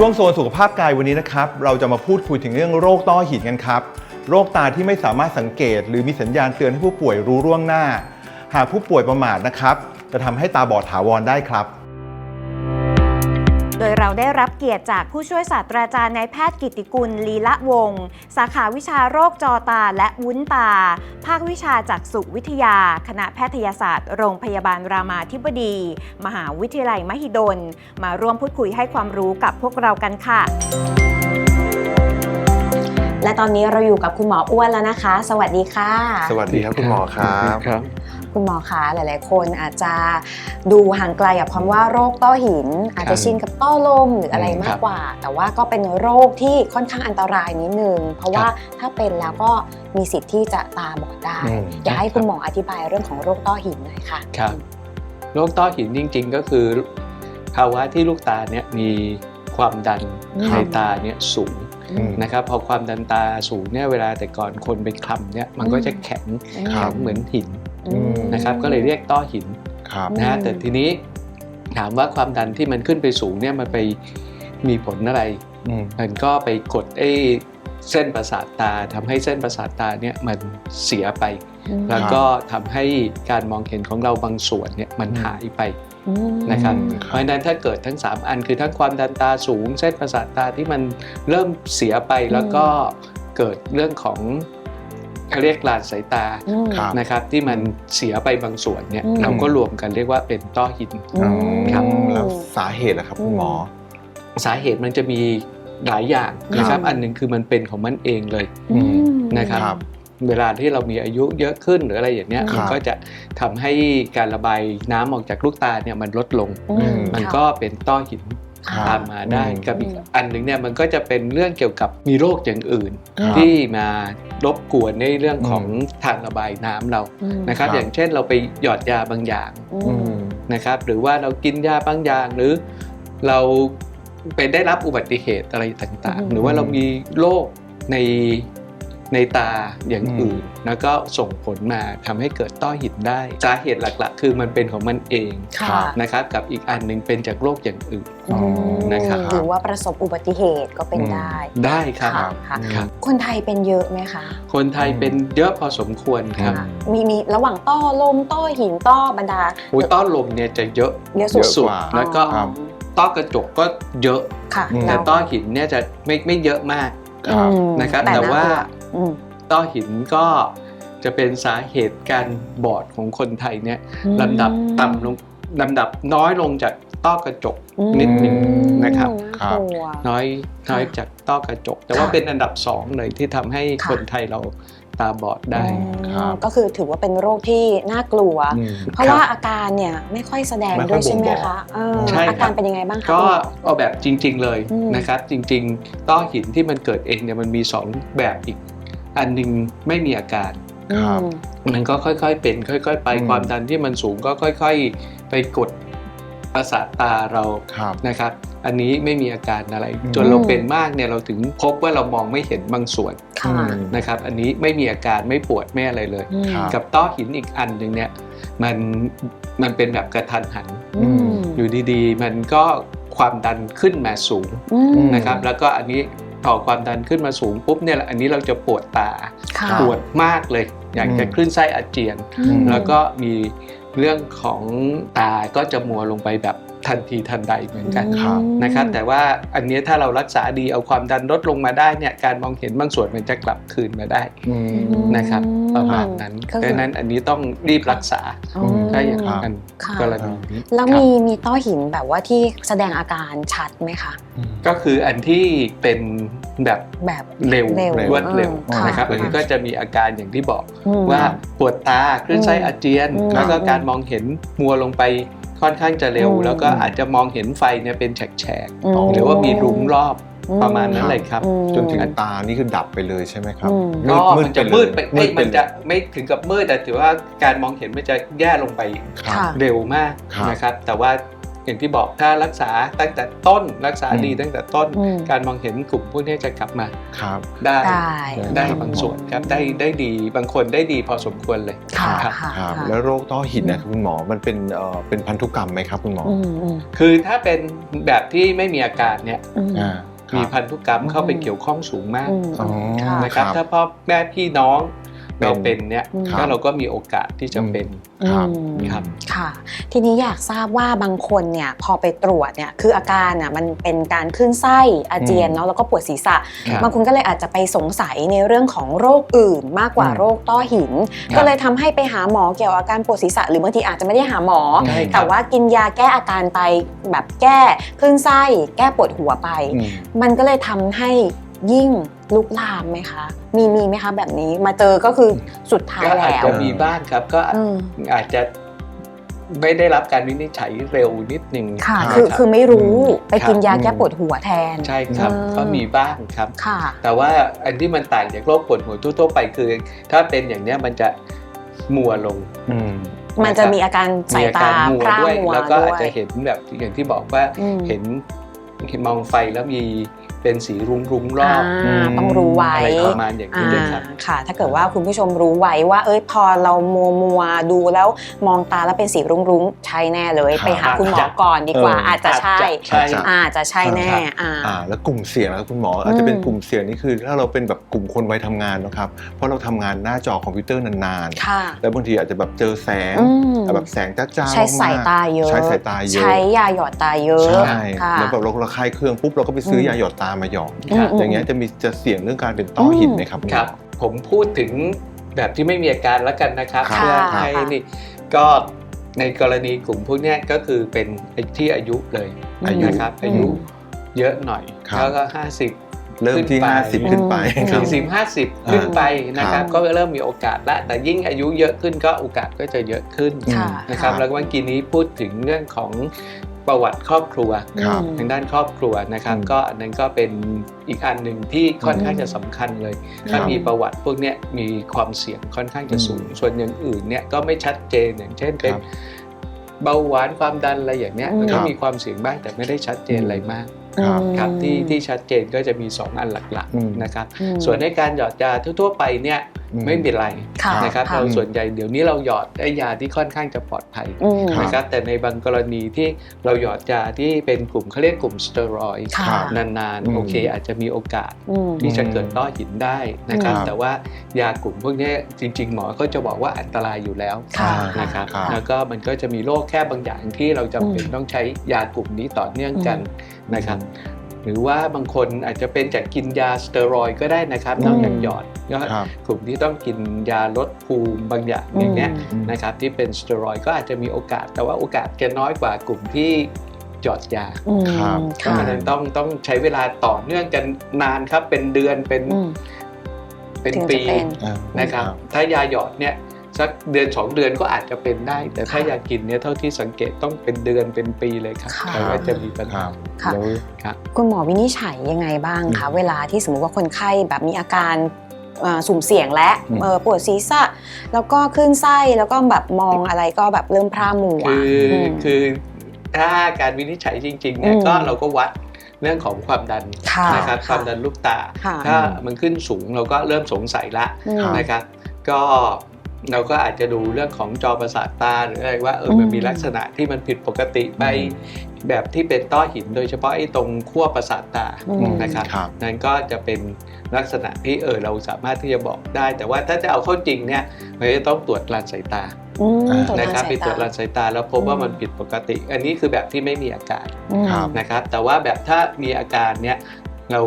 ช่วงโซนสุขภาพกายวันนี้นะครับ เราจะมาพูดคุยถึงเรื่องโรคต้อหินกันครับ โรคตาที่ไม่สามารถสังเกต หรือมีสัญญาณเตือนให้ผู้ป่วยรู้ร่วงหน้า หากผู้ป่วยประมาทนะครับ จะทำให้ตาบอดถาวรได้ครับ โดยเราได้รับเกียรติจากผู้ช่วยศาสตราจารย์นายแพทย์กิตติกุลลีละวงศ์สาขาวิชาโรคจอตาและวุ้นตา ภาควิชาจากสุวิทยา คณะแพทยศาสตร์ โรงพยาบาลรามาธิบดี มหาวิทยาลัยมหิดล มาร่วมพูดคุยให้ความรู้กับพวกเรากันค่ะ และตอนนี้เราอยู่กับคุณหมออ้วนแล้วนะคะ สวัสดีค่ะ สวัสดีครับคุณหมอครับ ครับ คุณหมอคะหลาย ๆ คนอาจจะดูห่างไกลกับคำว่าโรคต้อหิน อาจจะชินกับต้อลมหรืออะไรอืมมาครักบกว่า แต่ว่าก็เป็นโรคที่ค่อนข้างอันตรายนิดนึง เพราะว่าถ้าเป็นแล้วก็มีสิทธิ์ที่จะตาบอดได้อืมอยากให้คุณหมออธิบายเรื่องของโรคต้อหินหน่อยค่ะครับโรคต้อหินจริง ๆ ก็คือ ภาวะที่ลูกตาเนี่ยมีความดันอืมในตาเนี่ยสูงอืมนะครับพอความดันตาสูงเนี่ยเวลาแต่ก่อนคนเป็นคลำเนี่ยมันก็จะแข็งครัแข็บงเหมือนหินอืม นะครับก็เลยเรียกต้อหินครับนะฮะอืมแต่ทีนี้ถามว่าความดันที่มันขึ้นไปสูงเนี่ยมันไปมีผลอะไรอืมมันก็ไปกดไอ้เส้นประสาทตาทำให้เส้นประสาทตาเนี่ยมันเสียไปอืมแล้วก็ทำให้การมองเห็นของเราบางส่วนเนี่ยมันหายไปอืมนะครับอืมเพราะฉะนั้นถ้าเกิดทั้ง 3 อันคือทั้งความดันตาสูง เส้นประสาทตาที่มันเริ่มเสียไปแล้วก็เกิดเรื่องของ เขาเรียกลานสายตาอืมครับนะครับที่มันเสียไปบางส่วนเนี่ยอืม เราก็รวมกันเรียกว่าเป็นต้อหิน อืม ครับ แล้วสาเหตุล่ะครับคุณหมอ สาเหตุมันจะมีหลายอย่างนะครับครับ อันหนึ่งคือมันเป็นของมันเองเลย อืม นะครับครับเวลาที่เรามีอายุเยอะขึ้นหรืออะไรอย่างเงี้ยครับ มันก็จะทำให้การระบายน้ำออกจากลูกตาเนี่ยมันลดลง อืม มันค่ะก็เป็นต้อหินครับ ตามมาได้อืมกับอีกอืมอันหนึ่งเนี่ยมันก็จะเป็นเรื่องเกี่ยวกับมีโรคอย่างอื่นครับที่มารบกวนในเรื่องของทางระบายน้ำเราอืมนะครับครับ อย่างเช่นเราไปหยอดยาบางอย่างอือืมมนะครับหรือว่าเรากินยาบางอย่างหรือเราไปได้รับอุบัติเหตุอะไรต่างอืมๆหรือว่าเรามีโรคใน ในตาอย่างอืมอื่น แล้วก็ส่งผลมาทำให้เกิดต้อหินได้สาเหตุหลักๆ คือมันเป็นของมันเองค่ะนะครับกับอีกอันหนึ่งเป็นจากโรคอย่างอื่นอืมนะครับหรือว่าประสบอุบัติเหตุก็เป็นอืมได้ ได้ครับค่ะค่ะครับคนไทยเป็นเยอะไหมคะ คนไทยเป็นเยอะพอสมควรครับค่ะมีมีระหว่างต้อลมต้อหินต้อบรรดาหูต้อลมเนี่ยจะเยอะเยอะสุดเยอะสุดกว่าแล้วก็ครับต้อกระจกก็เยอะค่ะอืมแต่แล้วต้อหินเนี่ยจะไม่ไม่เยอะมากครับอืมนะครับน่แต่ว่า กลัอืมต้อหินก็จะเป็นสาเหตุการบอดของคนไทยเนี่ยอืมลำดับต่ำลงลำดับน้อยลงจากต้อกระจกอืมนิดหนึ่งนะครับครับน่ากลัวน้อยค่ะน้อยจากต้อกระจก แต่ว่าค่ะเป็นอันดับสองเลยที่ทำให้ค่ะคนไทยเราตาบอดได้อืมครับก็คือถือว่าเป็นโรคที่น่ากลัวอืมเพราะว่าอาการเนี่ยไม่ค่อยแสดงไม่ค่ด้อวยยใช่ไหมบ่งบอกคะเออใช่ครับอาการเป็นยังไงบ้างคะก็คุณหมอเอาแบบจริง ๆเลยอืมนะครับจริง ๆ ต้อหินที่มันเกิดเองเนี่ยมันมี 2 แบบอีก อันหนึงไม่มีอาการครับอืมมันก็ค่อยๆเป็น ค่อย ๆ ไปอืมความดันที่มันสูงก็ค่อย ๆ ไปกดประสาทตาเราครับนะครับ อันนี้ไม่มีอาการอะไรอืมจนเราเป็นมากเนี่ยเราถึงพบว่าเรามองไม่เห็นบางส่วนค่ะอืมนะครับ อันนี้ไม่มีอาการไม่ปวดไม่อะไรเลยอืมครับกับต้อหินอีกอันหนึ่งเนี่ยมันมันเป็นแบบกระทันหันอืมอยู่ดีๆ มันก็ความดันขึ้นมาสูงอืมนะครับ แล้วก็อันนี้ พอความดันขึ้นมาสูงปุ๊บเนี่ยอันนี้เราจะปวดตาค่ะปวดมากเลย อยากจะอืมคลื่นไส้อาเจียนอืมแล้วก็มีเรื่องของตาก็จะมัวลงไปแบบ ทันทีทันใดเหมือนกันครับนะครับแต่ว่าอันนี้ถ้าเรารักษาดีเอาความดันลดลงมาได้เนี่ยการมองเห็นบางส่วนมันจะกลับคืนมาได้อืมนะครับประมาณนั้นก็คือดังนั้นอันนี้ต้องรีบรักษาอ๋อถ้าอย่างครับนั้นค่ะกรณีนี้แล้วครับมีมีต้อหินแบบว่าที่แสดงอาการชัดไหมคะก็คืออันที่เป็นแบบแบบเร็วเร็วรวดเร็วอืมนะครับค่ะอันนี้ก็จะมีอาการอย่างที่บอกอืมว่าปวดตาคลื่นไส้อาเจียนอืมแล้วก็การมองเห็นมัวลงไป ค่อนข้างจะเร็วอืมแล้วก็อาจจะมองเห็นไฟเนี่ยเป็นแฉกอืมๆหรือว่ามีรุ้งรอบอืมประมาณนั้นเลยครับอืมจนถึงตานี่คือดับไปเลยใช่ไหมครับอืมก็มันจะมืดไปมืเอ้ยดไปมันเลจะยไม่ถึงกับมืดแต่ถือว่าการมองเห็นมันจะแย่ลงไปครับค่ะเร็วมากครับนะครับ แต่ว่า อย่างที่บอกถ้ารักษาตั้งแต่ต้นรักษาอืมดีตั้งแต่ต้น อืม การมองเห็นกลุ่มพวกนี้จะกลับมาครับ ได้ ได้ได้บางส่วนครับได้ได้ดีบางคนได้ดีพอสมควรเลย ค่ะครับ ค่ะครับ ค่ะแล้วโรคต้อหินนะครับคุณหมอ มันเป็นเอ่อเป็นพันธุกรรมไหมครับคุณหมออืมอืมคือถ้าเป็นแบบที่ไม่มีอาการเนี่ยอืม อ่าคมีรับ พันธุกรรมเข้าไปอืมเกี่ยวข้องสูงมาก อืม อ๋อค่ะนะครับครับถ้าพ่อแม่พี่น้อง เราเป็นเป็นเนี่ยอืมก็เราก็มีโอกาสที่จะเป็นครับอืมครับค่ะ ทีนี้อยากทราบว่าบางคนเนี่ยพอไปตรวจเนี่ยคืออาการน่ะมันเป็นการขึ้นไส้อาเจียนอืมเนาะแล้วก็ปวดศีรษะครับบางคนก็เลยอาจจะไปสงสัยในเรื่องของโรคอื่นมากกว่าอืมโรคต้อหินครับก็เลยทำให้ไปหาหมอเกี่ยวกับอาการปวดศีรษะ หรือบางทีอาจจะไม่ได้หาหมอใช่ครับแต่ว่ากินยาแก้อาการไปแบบแก้คลื่นไส้แก้ปวดหัวไปอืมมันก็เลยทำให้ ยิ่งลุกลามไหมคะ มีมีไหมคะแบบนี้มาเจอก็คือสุดท้ายก็อาจแล้ว จะมีบ้างครับก็อืม อาจจะไม่ได้รับการวินิจฉัยเร็วนิดนึงค่ะนะคือรับ คือไม่รู้อืมไปกินครับยาแก้ปวดหัวแทน ใช่ครับอืม ก็มีบ้างครับ ค่ะ แต่ว่าอันที่มันต่างจากโรคปวดหัวทั่วๆไปคือ ถ้าเป็นอย่างเนี้ยมันจะมัวลงอืม มันจะมีอาการสายตามีอพร่าด้วยมัวแล้วก็ด้อาจวจะยเห็นแบบอย่างที่บอกว่าอืม เห็นเห็นมองไฟแล้วมี เป็นสีรุ้งรุ้งๆรอบอ่าต้องรู้ไว้ อะไรประมาณอย่างอ่านี้ด้วยครับค่ะ ถ้าเกิดว่าคุณผู้ชมรู้ไว้ว่า เอ้ยพอเรามัวมัวๆดูแล้วมองตาแล้วเป็นสีรุ้งรุ้งๆใช่แน่เลย ครับไปหาคุณหมอก่อนดีกว่า เอออ อาจจะใช่ ใช่ อาจจะใช่แน่ครับอ่า อ่าแล้วกลุ่มเสี่ยงแล้วคุณหมออาจจะเป็นกลุ่มเสี่ยงนี่คือ ถ้าเราเป็นแบบกลุ่มคนวัยทำงานนะครับ เพราะเราทำงานหน้าจอคอมพิวเตอร์นานค่ะๆ แล้วบางทีอาจจะแบบเจอแสงอืมแบบแสงจ้าๆใช้สายมกๆตาเยอะ ใช้สายตาเยอะใช้ยาหยอดตาเยอะใช่ค่ะ แล้วแบบเราระคายเครื่องปุ๊บเราก็ไปซื้ออม ยาหยอดตามาหยอดอืมอย่างเงี้ยจะมีจะเสี่ยงเรื่องการเป็นต้อหินไหมครับณหมอครับ ผมพูดถึงแบบที่ไม่มีอาการแล้วกันนะครับค่ะเพื่อค่ะให้นี่ก็ในกรณีกลุ่มพวกเนี้ยก็คือเป็นที่อายุเลยอายุนะครับอายุเยอะหน่อยครับแล้วก็ห้าสิบเริ่มที่ขึ้นไป50 ขึ้นไปอืมครับสี่สิบห้าสิบอ่าขึ้นไปนะครับครับ ก็เริ่มมีโอกาสละ แต่ยิ่งอายุเยอะขึ้นก็โอกาสก็จะเยอะขึ้นค่ะนะครับ แล้วก็เมื่อกี้นี้พูดถึงเรื่องของ ประวัติครอบครัวครับทางด้านครอบครัวนะครับอืมก็อันนั้นก็เป็นอีกอันหนึ่งที่ค่อนข้างจะสำคัญเลย ถ้าครับมีประวัติพวกเนี้ยมีความเสี่ยงค่อนข้างจะสูง ส่วนอย่างอื่นเนี่ยก็ไม่ชัดเจนอย่างเช่นเป็นครับเบาหวานความดันอะไรอย่างเนี้ยอืมมันก็ครับมีความเสี่ยงบ้างแต่ไม่ได้ชัดเจนอะไรมาก ครับครับที่ที่ชัดเจนก็จะมี 2 อันหลักอืมๆนะครับอืมส่วนในการหยอดยาทั่วๆไปเนี่ยอืมไม่เป็นไรค่ะนะครับค่ะเราส่วนใหญ่เดี๋ยวนี้เราหยอดได้ยาที่ค่อนข้างจะปลอดภัยอืมครับนะครับแต่ในบางกรณีที่เราหยอดยาที่เป็นกลุ่มเขาเรียกกลุ่มสเตียรอยด์ค่ะครับนานอืมๆโอเค อาจจะมีโอกาสอืมที่จะเกิดต้อหินได้นะครับครับ แต่ว่ายากลุ่มพวกนี้จริง ๆ หมอก็จะบอกว่าอันตรายอยู่แล้วค่ะนะครับครับแล้วก็มันก็จะมีโรคแค่บางอย่างที่เราจำเป็นอืมต้องใช้ยากลุ่มนี้ต่อเนื่องกันอื นะครับหรือว่าบางคนอาจจะเป็นจากกินยาสเตียรอยด์ก็ได้นะครับอืมนอกจากหยอดก็ครับกลุ่มที่ต้องกินยาลดภูมิบางอย่างอย่างเงี้ยอืมนะครับที่เป็นสเตียรอยด์ก็อาจจะมีโอกาส แต่ว่าโอกาสจะน้อยกว่ากลุ่มที่หยอดยาอืมครับเพราะค่ะฉะนั้นต้องต้องใช้เวลาต่อเนื่องกันนานครับเป็นเดือนเป็นอืมเป็นถึงจะปีเป็นอ่านะครับ ถ้ายาหยอดเนี่ย สักเดือน2เดือนก็อาจจะเป็นได้ แต่ถ้าค่ะยากินเนี่ยเท่าที่สังเกตต้องเป็นเดือนเป็นปีเลยครับค่ะแต่ว่าจะมีปัญคหารับค่ะแล้วครับคุณหมอวินิจฉัยยังไงบ้างคะอืมเวลาที่สมมติว่าคนไข้แบบมีอาการเอ่อสุ่มเสี่ยงและอืมเอ่อปวดศีรษะ แล้วก็คลื่นไส้แล้วก็แบบมองอะไรก็แบบเริ่มพร่ามัวคืออมคือถ้าการวินิจฉัยจริงๆเนี่ยอืมก็เราก็วัดเรื่องของความดันค่ะนะครับค่ะความดันลูกตาค่ะถ้ามันขึ้นสูงเราก็เริ่มสงสัยละอืมครับนะครับ ก็ เราก็อาจจะดูเรื่องของจอประสาทตาหรืออะไรว่าเอออืมมันมีลักษณะที่มันผิดปกติไปแบบที่เป็นต้อหินโดยเฉพาะไอ้ตรงขั้วประสาทตาอืมนะครับครับนั่นก็จะเป็นลักษณะที่เออเราสามารถที่จะบอกได้ แต่ว่าถ้าจะเอาเข้าจริงเนี่ยมันจะต้องตรวจลานสายตาอืมอ่าตรวจนะครับทางไปสายตรวจตาลานสายตาแล้วพบว่ามันผิดปกติ อันนี้คือแบบที่ไม่มีอาการอืมครับนะครับ แต่ว่าแบบถ้ามีอาการเนี่ยเรา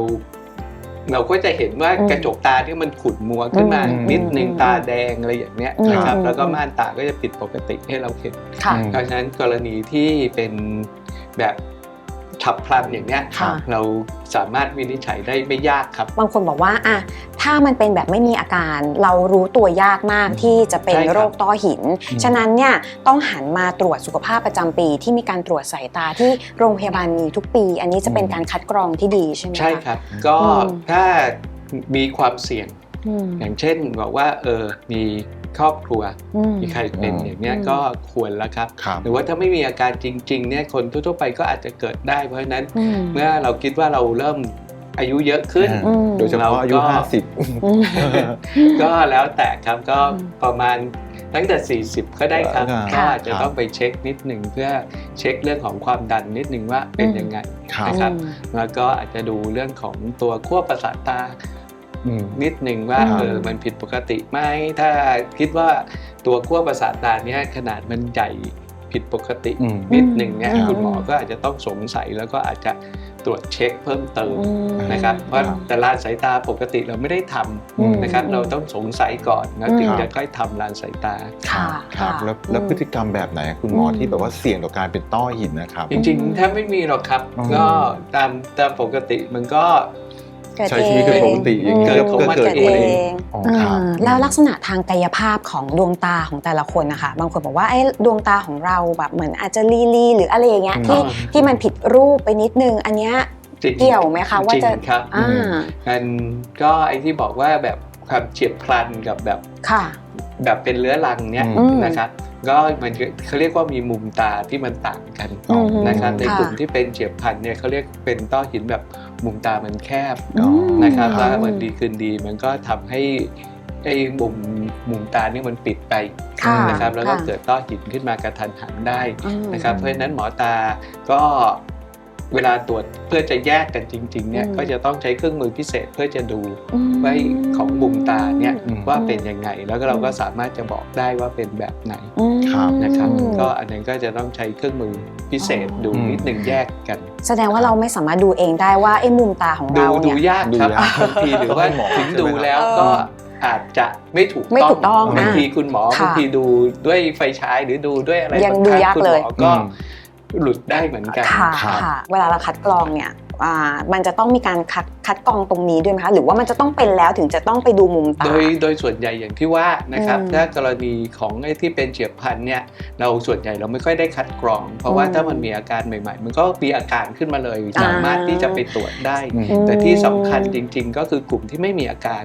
เราก็จะเห็นว่าอืมกระจกตาที่มันขุ่นมัวขึ้นมาอืมนิดนึงอืมตาแดงอะไรอย่างเนี้ยอืมนะครับอืมแล้วก็อืมม่านตาก็จะผิดปกติให้เราเห็นค่ะอืมเพราะฉะนั้นกรณีที่เป็นแบบ ฉับพลันอย่างเนี้ยค่ะ เราสามารถวินิจฉัยได้ไม่ยากครับ บางคนบอกว่าอะถ้ามันเป็นแบบไม่มีอาการเรารู้ตัวยากมากที่จะเป็นใช่ครับโรคต้อหิน อืม ฉะนั้นเนี่ยต้องหันมาตรวจสุขภาพประจำปีที่มีการตรวจสายตาที่โรงพยาบาลมีทุกปี อันนี้จะเป็นการคัดกรองที่ดีใช่ไหมะ ใช่ครับ ก็อืมถ้ามีความเสี่ยง อืมอย่างเช่นบอกว่าเออมีครอบครัวอืมมีใครเป็นอืมอย่างเนี้ยอืมก็ควรแล้วครับครับ หรือว่าถ้าไม่มีอาการจริงๆเนี่ยคนทั่วๆไปก็อาจจะเกิดได้ เพราะฉะนั้นอืมเมื่อเราคิดว่าเราเริ่มอายุเยอะขึ้นอ่าอืมโดยเฉพาะอายุเราก็50อืมก็แล้วแต่ครับก็อืมประมาณตั้งแต่ 40 ก็ได้ครับครับก็อาจจะครับต้องไปเช็คนิดหนึ่งเพื่อเช็คเรื่องของความดันนิดหนึ่งว่าเป็นอืมยังไงครับนะครับ แล้วก็อาจจะดูเรื่องของตัวขั้วประสาทตาอืม นิดหนึ่งว่าครับเออมันผิดปกติไหมถ้าคิดว่าตัวขั้วประสาทตาเนี้ยขนาดมันใหญ่ผิดปกติอืมนิดหนึ่งเนี่ยอืมคุณหมอก็อาจจะต้องสงสัยแล้วก็อาจจะตรวจเช็คเพิ่มเติมอืมนะครับ เพราะครับแต่ลานสายตาปกติเราไม่ได้ทอืมำนะครับ เราต้องสงสัยก่อนแล้วถึงครับจะค่อยทำลานสายตาค่ะครับค่ะแล้วแล้วอืมพฤติกรรมแบบไหนคุณหมออืมที่แบบว่าเสี่ยงต่อการเป็นต้อหินนะครับ จริงๆถ้าไม่มีหรอกครับอืมก็ตามตามปกติมันก็เกิด ใช้ชีวิตกันปกติอย่างนี้เกิดก็ของมันเกิดเกิดเอเองงอ๋อเอครับอแล้วลักษณะทางกายภาพของดวงตาของแต่ละคนนะคะบางคนบอกว่าไอ้ดวงตาของเราแบบเหมือนอาจจะลีลีหรืออะไรอย่างเงี้ยอืมที่ที่มันผิดรูปไปนิดนึงอันเนี้ยจริงเกี่ยวไหมคะว่าจริงจะครับอ่ามันก็ไอ้ที่บอกว่าแบบความเฉียบพลันกับแบบค่ะ แบบเป็นเรื้อรังเนี่ยอืมนะครับก็มันเขาเรียกว่ามีมุมตาที่มันต่างกันอ๋อนะครับในค่ะกลุ่มที่เป็นเฉียบพลันเนี่ยเขาเรียกเป็นต้อหินแบบ มุมตามันแคบอืมนะครับครัแล้บววันดีคืนดีมันก็ทำให้ไอ้มุมมุมตาเนี่ยมันปิดไปค่ะนะครับแล้วก็ค่ะเกิดต้อหินขึ้นมากระทันหันได้อืมนะครับเพราะฉะนั้นหมอตาก็เวลาตรวจเพื่อจะแยกกันจริงๆเนี่ยอืมก็จะต้องใช้เครื่องมือพิเศษเพื่อจะดูอืมไว้ของมุมตาเนี่ยอืม ว่าเป็นยังไง แล้วก็เราก็สามารถจะบอกได้ว่าเป็นแบบไหนอืมครับนะครับอืมก็อันนั้นก็จะต้องใช้เครื่องมือพิเศษอ๋อดูนิดหนึ่งแยกกัน แสดงว่าเราไม่สามารถดูเองได้ว่าไอ้มุมตาของดูเราดูเนี่ยยากครับดูยากบางทีหรือว่าต้องให้หมอถึงดูใช่ไหมครับแล้วเออก็อาจจะไม่ถูกไม่ถูกต้องบางอะทีคุณหมอค่ะบางทีดูด้วยไฟฉายหรือดูด้วยอะไรยังบางดูครั้ยากคุณเลหมยอก็อืมหลุดได้เหมือนกันค่ะครับค่ะเวลาเราคัดกรองเนี่ยอ่า มันจะต้องมีการคัดคัดกรองตรงนี้ด้วยไหมคะหรือว่ามันจะต้องเป็นแล้วถึงจะต้องไปดูมุมตา โดยโดยส่วนใหญ่อย่างที่ว่านะครับอืมถ้ากรณีของไอ้ที่เป็นเฉียบพลันเนี่ยเราส่วนใหญ่เราไม่ค่อยได้คัดกรอง เพราะว่าอืมถ้ามันมีอาการใหม่ ๆ มันก็มีอาการขึ้นมาเลยอ่าสามารถที่จะไปตรวจได้อืมแต่ที่สำคัญจริง ๆ ก็คือกลุ่มที่ไม่มีอาการ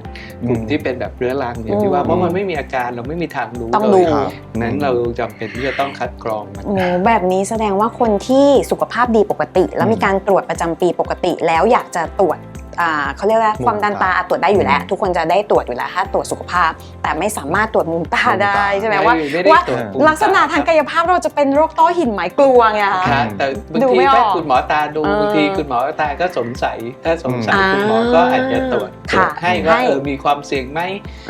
กลุ่มที่เป็นแบบเรื้อรังอย่างที่ว่าอืมเพราะมันไม่มีอาการเราไม่มีทางรู้ต้องเลดูยครับนั้นเราจำเป็นที่จะต้องคัดกรองมันโอ้แบบนี้แสดงว่าคนที่สุขภาพดีปกติ แล้วมีการตรวจประจำปีปกติแล้วอยากจะตรวจอ่าเขาเรียกว่ามุมความดันตาตาอะตรวจได้อยู่แล้ว ทุกคนจะได้ตรวจอยู่แล้วถ้าตรวจสุขภาพ แต่ไม่สามารถตรวจมุมตามุมตาได้ใช่ไหมว่าไม่ได้ว่าตรวจมุมลักษณะทางกายภาพเราจะเป็นโรคต้อหินไหมกลัวไงคะครับแต่บางดูทีไม่ออกถ้าคุณหมอตาดูเออบางทีคุณหมอตาก็สงสัยถ้าสงสัยอืมคุณหมอก็อาจจะตรวจตรวค่ะจให้ว่าให้เออมีความเสี่ยงไหม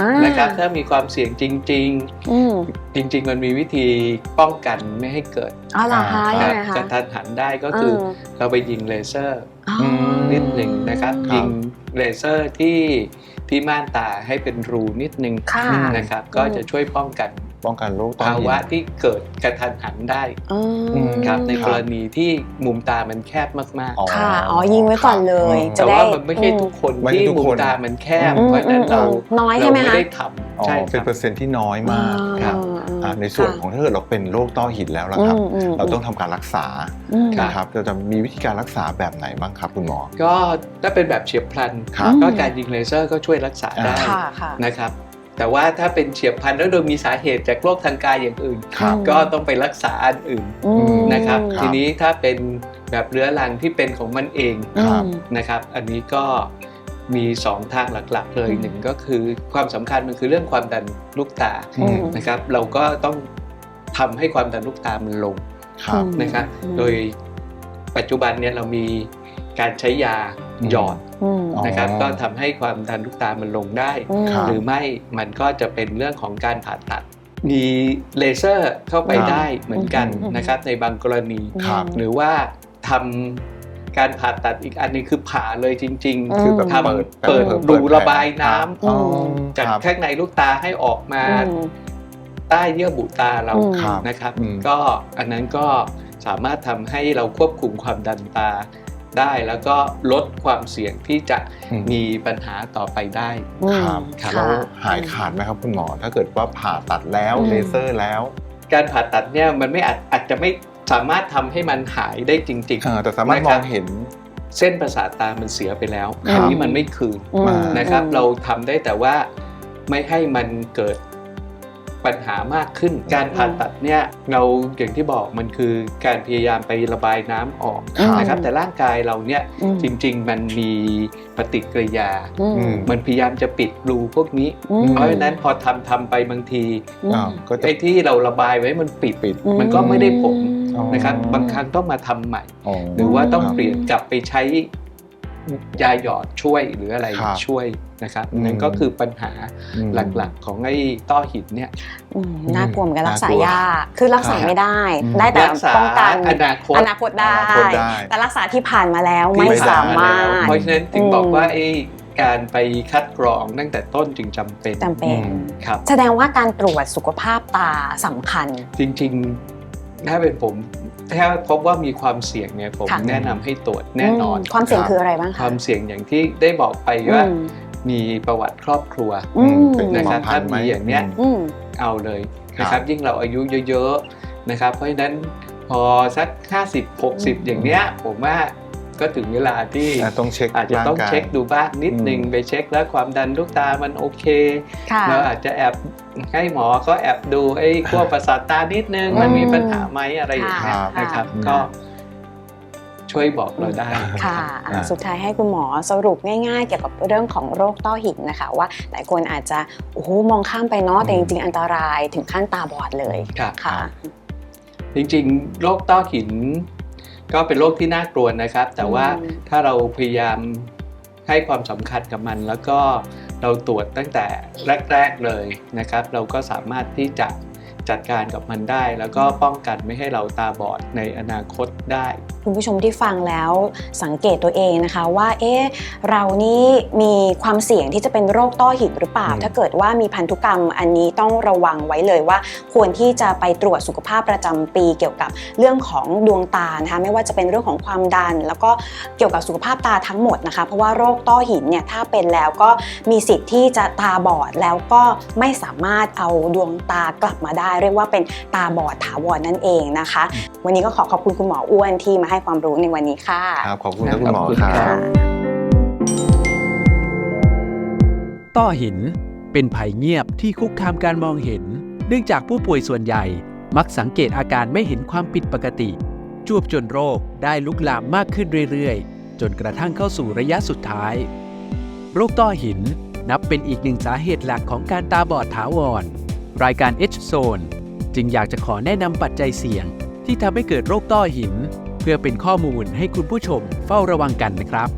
อ่านะครับถ้ามีความเสี่ยงจริงอืมๆจริง ๆ มันมีวิธีป้องกันไม่ให้เกิดอ๋อเหรอคะอ่ายังไงกคะระทันหันได้ก็คืออเราไปยิงเลเซอร์อ๋อม นิดหนึ่งนะครับครับยิงเลเซอร์ที่ที่ม่านตาให้เป็นรูนิดหนึ่งค่ะนะครับ ก็จะช่วยป้องกันป้องกันโรคต้อภาหินวะที่เกิดกระทันหันได้อืมครับในคกรับรณีที่มุมตามันแคบมากอ๋อค่ะอ๋อยิงไว้ก่อนเลยครับๆจะแต่ได้ว่ามันไม่ใช่ทุกคนไม่ใช่ที่ทุกมุคมนตามันแคบอืมเพราะฉะนั้นเราอืมน้อยใช่เราไหมไม่คะได้ทอ๋อำใช่คเป็นรับเปอร์เซ็นต์ที่น้อยมากครับอ่า ในส่วนของถ้าเกิดเราเป็นโรคต้อหินแล้วล่ะครับอืมเราต้องทำการรักษาอืมนะครับเราจะมีวิธีการรักษาแบบไหนบ้างครับคุณหมอ ก็ถ้าเป็นแบบเฉียบพลันครับก็การยิงเลเซอร์ก็ช่วยรักษาได้ค่ะค่ะนะครับแต่ว่าถ้าเป็นเฉียบพลันแล้วโดยมีสาเหตุจากโรคทางกายอย่างอื่นครับก็ต้องไปรักษาอันอื่นอืมนะครับครับ ทีนี้ถ้าเป็นแบบเรื้อรังที่เป็นของมันเองครับอืมนะครับ อันนี้ก็ มี 2 ทางหลักๆ เลยอืมหนึ่งก็คือความสำคัญมันคือเรื่องความดันลูกตาอืมนะครับ เราก็ต้องทำให้ความดันลูกตามันลงครับอืมนะครับอืมโดยปัจจุบันเนี่ยเรามีการใช้ยาอืมหยอดอืมอ๋อนะครับก็ทำให้ความดันลูกตามันลงได้ครับหรือไม่มันก็จะเป็นเรื่องของการผ่าตัดมีเลเซอร์เข้าไปครับได้เหมือนกันอืมนะครับในบางกรณีครับหรือว่าทำ การผ่าตัดอีกอันหนึงคือผ่าเลยจริงอืมๆคือแบบทำเปิดเปิดเปิดรูเปิดระบายน้ำอ๋อจากครับข้างในลูกตาให้ออกมาอืมใต้เยื่อบุตาเราอืมครับนะครับอืมก็อันนั้นก็สามารถทำให้เราควบคุมความดันตาได้แล้วก็ลดความเสี่ยงที่จะอืมมีปัญหาต่อไปได้อืมครับครับแล้วหายขาดไหมครับคุณหมอ ถ้าเกิดว่าผ่าตัดแล้วอืมเลเซอร์แล้ว การผ่าตัดเนี่ยมันไม่อาจอาจจะไม่ สามารถทำให้มันหายได้จริงเออแต่สามารถมองเห็นๆเส้นประสาทตามันเสียไปแล้วครับอันนี้มันไม่คืนอืมมานะครับ เราทำได้แต่ว่าไม่ให้มันเกิดปัญหามากขึ้น การผ่าตัดเนี่ยเราอย่างที่บอกมันคือการพยายามไประบายน้ำออกครับนะครับ แต่ร่างกายเราเนี่ยอืมจริง ๆ มันมีปฏิกิริยาอืมอืมมันพยายามจะปิดรูพวกนี้อืมเพราะฉะนั้นพอทำทำไปบางทีอืมอ้าวก็จะไอ้ที่เราระบายไว้มันปิดปิดมันก็ไม่ได้ผลอ๋อ นะครับ บางครั้งต้องมาทำใหม่อ๋อหรือว่าต้องครับเปลี่ยนกลับไปใช้ยาหยอดช่วยหรืออะไรครับช่วยนะครับอืมนั่นก็คือปัญหาอืมหลักๆของไอ้ต้อหินเนี่ยอืมน่ากลัวเหมือนกันรักษาน่ากลัวยากคือรักษาครับไม่ได้อืมได้แต่รักษาป้องกันอนาคตอนาคตได้อนาคตได้ แต่รักษาที่ผ่านมาแล้วที่ไม่ไม่ได้สามารถ เพราะฉะนั้นถึงอืมบอกว่าไอ้การไปคัดกรองตั้งแต่ต้นจึงจำเป็นจำเป็นอืมครับแสดงว่าการตรวจสุขภาพตาสำคัญ จริง ๆ ถ้าเป็นผมถ้าพบว่ามีความเสี่ยงเนี่ยผมค่ะ แนะนำให้ตรวจแน่นอนมความเสี่ยงครับคืออะไรบ้างคคะวามเสี่ยงอย่างที่ได้บอกไปว่า อืม มีประวัติครอบครัวอืม เป็นนะครับหมอพันธุ์ไหมถ้ามีอย่างเนี้ย อืม เอาเลยครับนะครับยิ่งเราอายุเยอะๆนะครับ เพราะฉะนั้นพอสัก 50 60 อย่างเนี้ยผมว่า ก็ถึงเวลาที่อะต้องเช็คอาจจะต้องร่ากายเช็คดูบ้างนิดนึงอืมไปเช็คแล้วความดันลูกตามันโอเคค่ะเราอาจจะแอบให้หมอก็แอบดูไอ้ขั้วประสาทตานิดนึงมันมีปัญหาไหมอะไรอย่างเงี้ยครับนะครับอืมก็ช่วยบอกเราได้ค่ะรับอะสุดท้ายให้คุณหมอสรุปง่ายๆ เกี่ยวกับเรื่องของโรคต้อหินนะคะ ว่าหลายคนอาจจะโอ้โหมองข้ามไปเนาะแต่จริงๆ อันตรายถึงขั้นตาบอดเลยครับค่ะ จริงๆ โรคต้อหิน ก็เป็นโรคที่น่ากลัวนะครับ แต่ว่าอืมถ้าเราพยายามให้ความสำคัญกับมัน แล้วก็เราตรวจตั้งแต่แรก ๆเลยนะครับ เราก็สามารถที่จะ จัดการกับมันได้ แล้วก็ป้องกันไม่ให้เราตาบอดในอนาคตได้ คุณผู้ชมที่ฟังแล้วสังเกตตัวเองนะคะว่าเอ๊ะเรานี่มีความเสี่ยงที่จะเป็นโรคต้อหินหรือเปล่าอืมถ้าเกิดว่ามีพันธุกรรมอันนี้ต้องระวังไว้เลยว่า ควรที่จะไปตรวจสุขภาพประจำปี เกี่ยวกับเรื่องของดวงตานะคะไม่ว่าจะเป็นเรื่องของความดัน แล้วก็เกี่ยวกับสุขภาพตาทั้งหมดนะคะ เพราะว่าโรคต้อหินเนี่ยถ้าเป็นแล้วก็มีสิทธิ์ที่จะตาบอดแล้วก็ไม่สามารถเอาดวงตากลับมาได้เรียกว่าเป็นตาบอดถาวรนั่นเองนะคะ วันนี้ก็ขอขอบคุณคุณหมออ้วนที่มาให้ความรู้ในวันนี้ค่ะครับขอบคุณครับคุณหมอขอบคุณคครัรับบต้อหินเป็นภัยเงียบที่คุกคามการมองเห็น เนื่องจากผู้ป่วยส่วนใหญ่ มักสังเกตอาการไม่เห็นความผิดปกติ จวบจนโรคได้ลุกลามมากขึ้นเรื่อยๆ จนกระทั่งเข้าสู่ระยะสุดท้าย โรคต้อหินนับเป็นอีกหนึ่งสาเหตุหลักของการตาบอดถาวร รายการ H Zone จึงอยากจะขอแนะนำปัจจัยเสี่ยง ที่ทำให้เกิดโรคต้อหิน เพื่อเป็นข้อมูลให้คุณผู้ชมเฝ้าระวังกันนะครับ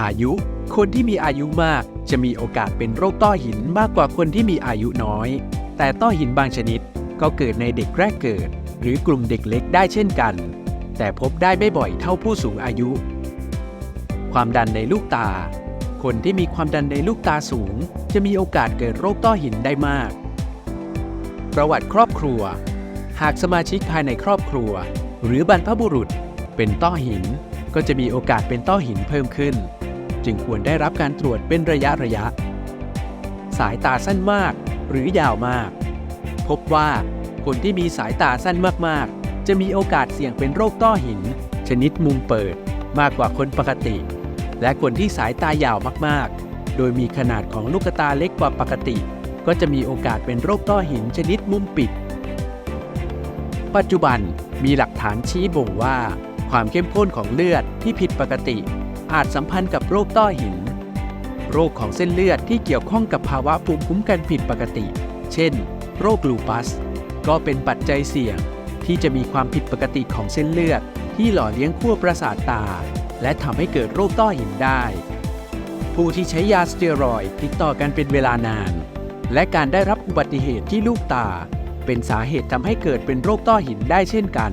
อายุ คนที่มีอายุมากจะมีโอกาสเป็นโรคต้อหินมากกว่าคนที่มีอายุน้อย แต่ต้อหินบางชนิดก็เกิดในเด็กแรกเกิด หรือกลุ่มเด็กเล็กได้เช่นกัน แต่พบได้ไม่บ่อยเท่าผู้สูงอายุ ความดันในลูกตา คนที่มีความดันในลูกตาสูง จะมีโอกาสเกิดโรคต้อหินได้มาก ประวัติครอบครัว หากสมาชิกภายในครอบครัว หรือบรรพบุรุษ เป็นต้อหิน ก็จะมีโอกาสเป็นต้อหินเพิ่มขึ้น จึงควรได้รับการตรวจเป็นระยะระยะ สายตาสั้นมากหรือยาวมาก พบว่าคนที่มีสายตาสั้นมากๆ จะมีโอกาสเสี่ยงเป็นโรคต้อหิน ชนิดมุมเปิดมากกว่าคนปกติ และคนที่สายตายาวมากๆ โดยมีขนาดของลูกตาเล็กกว่าปกติ ก็จะมีโอกาสเป็นโรคต้อหินชนิดมุมปิด ปัจจุบันมีหลักฐานชี้บ่งว่า ความเข้มข้นของเลือดที่ผิดปกติ อาจสัมพันธ์กับโรคต้อหิน โรคของเส้นเลือดที่เกี่ยวข้องกับภาวะภูมิคุ้มกันผิดปกติ เช่น โรคลูปัส ก็เป็นปัจจัยเสี่ยงที่จะมีความผิดปกติของเส้นเลือด ที่หล่อเลี้ยงขั้วประสาทตา และทำให้เกิดโรคต้อหินได้ ผู้ที่ใช้ยาสเตียรอยติดต่อกันเป็นเวลานาน และการได้รับอุบัติเหตุที่ลูกตา เป็นสาเหตุทำให้เกิดเป็นโรคต้อหินได้เช่นกัน